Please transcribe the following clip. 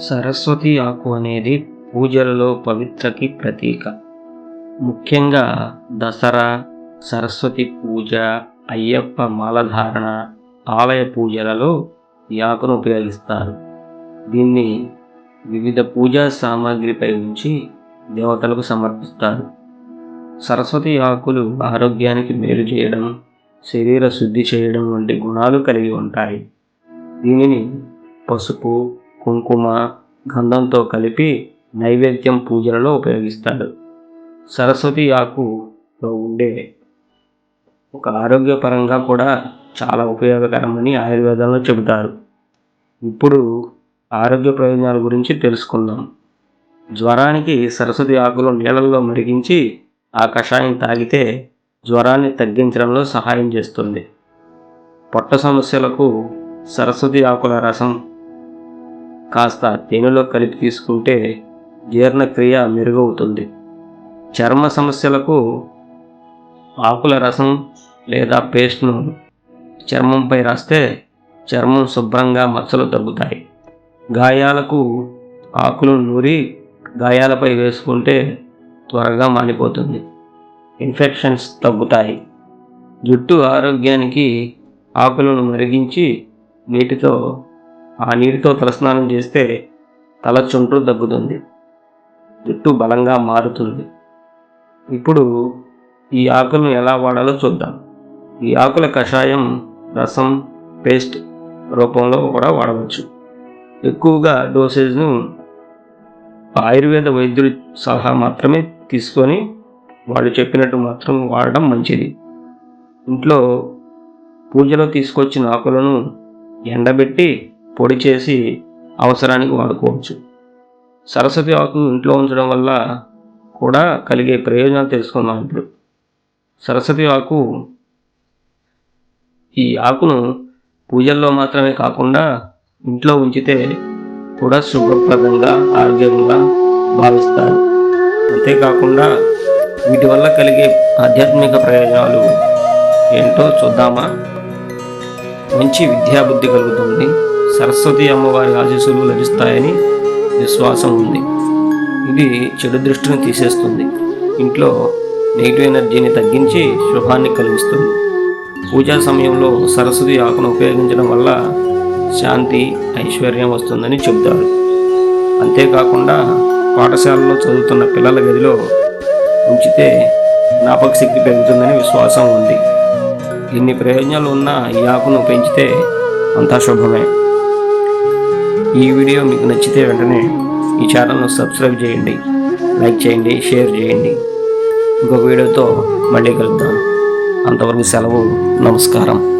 సరస్వతి ఆకు అనేది పూజలలో పవిత్రకి ప్రతీక. ముఖ్యంగా దసరా సరస్వతి పూజ అయ్యప్ప మాలధారణ ఆలయ పూజలలో ఈ ఆకును ఉపయోగిస్తారు. దీన్ని వివిధ పూజా సామాగ్రిపై ఉంచి దేవతలకు సమర్పిస్తారు. సరస్వతి ఆకులు ఆరోగ్యానికి మేలు చేయడం శరీర శుద్ధి చేయడం వంటి గుణాలు కలిగి ఉంటాయి. దీనిని పసుపు కుంకుమ గంధంతో కలిపి నైవేద్యం పూజలలో ఉపయోగిస్తారు సరస్వతి ఆకులో ఉండే ఒక ఆరోగ్యపరంగా కూడా చాలా ఉపయోగకరమని ఆయుర్వేదంలో చెబుతారు. ఇప్పుడు ఆరోగ్య ప్రయోజనాల గురించి తెలుసుకుందాం. జ్వరానికి సరస్వతి ఆకులు నీళ్ళల్లో మరిగించి ఆ కషాయం తాగితే జ్వరాన్ని తగ్గించడంలో సహాయం చేస్తుంది. పొట్ట సమస్యలకు సరస్వతి ఆకుల రసం కాస్త తేనెలో కలిపి తీసుకుంటే జీర్ణక్రియ మెరుగవుతుంది. చర్మ సమస్యలకు ఆకుల రసం లేదా పేస్ట్ను చర్మంపై రాస్తే చర్మం శుభ్రంగా మచ్చలు తగ్గుతాయి గాయాలకు ఆకులు నూరి గాయాలపై వేసుకుంటే త్వరగా మానిపోతుంది. ఇన్ఫెక్షన్స్ తగ్గుతాయి. జుట్టు ఆరోగ్యానికి ఆకులను మరిగించి నీటితో ఆ నీటితో తలస్నానం చేస్తే తల చుండ్రు తగ్గుతుంది జుట్టు బలంగా మారుతుంది. ఇప్పుడు ఈ ఆకులను ఎలా వాడాలో చూద్దాం. ఈ ఆకుల కషాయం రసం పేస్ట్ రూపంలో కూడా వాడవచ్చు. ఎక్కువగా డోసేజ్ను ఆయుర్వేద వైద్యుడి సలహా మాత్రమే తీసుకొని వాళ్ళు చెప్పినట్టు మాత్రం వాడడం మంచిది. ఇంట్లో పూజలో తీసుకొచ్చిన ఆకులను ఎండబెట్టి పొడి చేసి అవసరానికి వాడుకోవచ్చు. సరస్వతి ఆకు ఇంట్లో ఉంచడం వల్ల కూడా కలిగే ప్రయోజనాలు తెలుసుకుందాం ఇప్పుడు. సరస్వతి ఆకు ఈ ఆకును పూజల్లో మాత్రమే కాకుండా ఇంట్లో ఉంచితే కూడా శుభప్రదంగా ఆరోగ్యంగా భావిస్తారు. అంతేకాకుండా వీటి వల్ల కలిగే ఆధ్యాత్మిక ప్రయోజనాలు ఏంటో చూద్దామా? మంచి విద్యాబుద్ధి కలుగుతుంది. సరస్వతి అమ్మవారి ఆశీస్సులు లభిస్తాయని విశ్వాసం ఉంది. ఇది చెడు దృష్టిని తీసేస్తుంది. ఇంట్లో నెగిటివ్ ఎనర్జీని తగ్గించి శుభాన్ని కలిగిస్తుంది. పూజా సమయంలో సరస్వతి ఆకును ఉపయోగించడం వల్ల శాంతి ఐశ్వర్యం వస్తుందని చెబుతారు. అంతేకాకుండా పాఠశాలలో చదువుతున్న పిల్లల గదిలో ఉంచితే జ్ఞాపక శక్తి పెరుగుతుందని విశ్వాసం ఉంది. ఇన్ని ప్రయోజనాలు ఉన్న ఈ ఆకును పెంచితే అంతా శుభమే. ఈ వీడియో మీకు నచ్చితే వెంటనే ఈ ఛానల్ను సబ్స్క్రైబ్ చేయండి లైక్ చేయండి షేర్ చేయండి. ఇంకొక వీడియోతో మళ్ళీ కలుద్దాం. అంతవరకు సెలవు నమస్కారం.